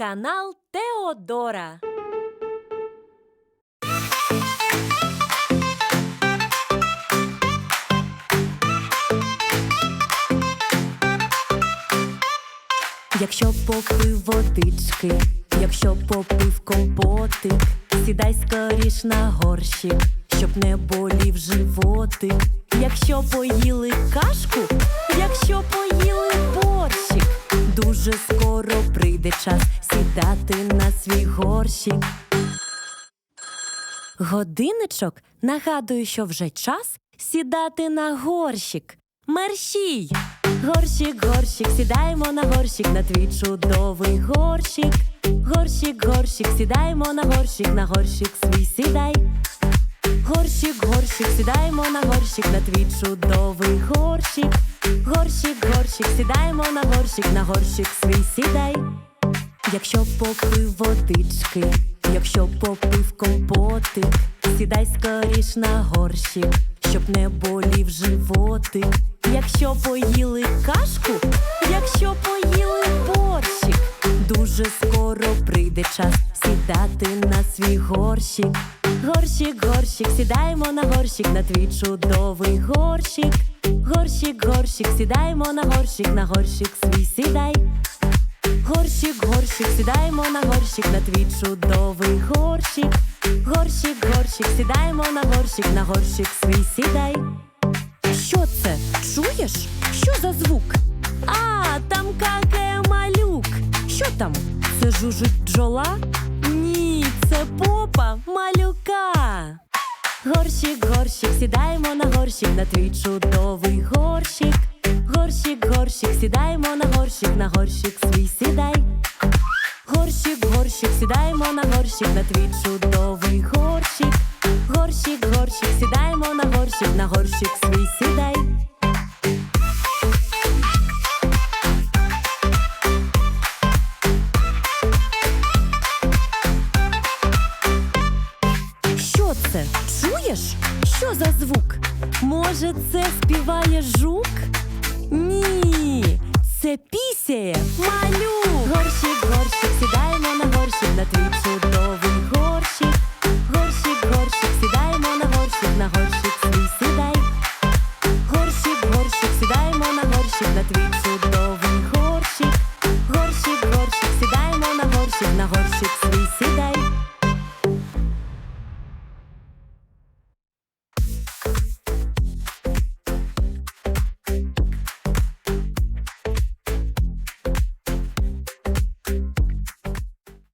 Канал Теодора. Якщо попив водички, якщо попив компотик, сідай скоріш на горщик, щоб не болів животик. Якщо поїли кашку, якщо поїли борщик, дуже скоро прийде час сідати на свій горщик. Годинничок нагадує, що вже час сідати на горщик. Мерщій! Горщик, горщик, сідаємо на горщик, на твій чудовий горщик. Горщик, горщик, сідаємо на горщик, на горщик свій сідай. Горщик, горщик, сідаємо на горщик, на твій чудовий горщик. Горщик, горщик, сідаємо на горщик, на горщик свій сідай. Якщо попив водички, якщо попив компотик, сідай скоріш на горщик, щоб не болів животик. Якщо поїли кашку, якщо поїли борщик, дуже скоро прийде час сідати на свій горщик. Горщик, горщик, сідаємо на горщик, на твій чудовий горщик. Горщик, горщик, сідаємо на горщик, на горщик свій сідай. Горщик, горщик, сідаємо на горщик, на твій чудовий горщик. Горщик, горщик, сідаємо на горщик, на горщик свій сідай. Що це? Чуєш? Що за звук? А, там какає малюк. Що там? Це жужить бджола? Ні, це попа малюка. Горщик, горщик, сідаємо на горщик, на твій чудовий горщик. Горщик, горщик, сідаємо на горщик, на горщик свій на горщик, на твій чудовий горщик. Горщик, горщик, сідаємо на горщик, на горщик свій сідай. Що це? Чуєш? Що за звук? Може, це співає жук? Ні, це пісяє малюк. Твій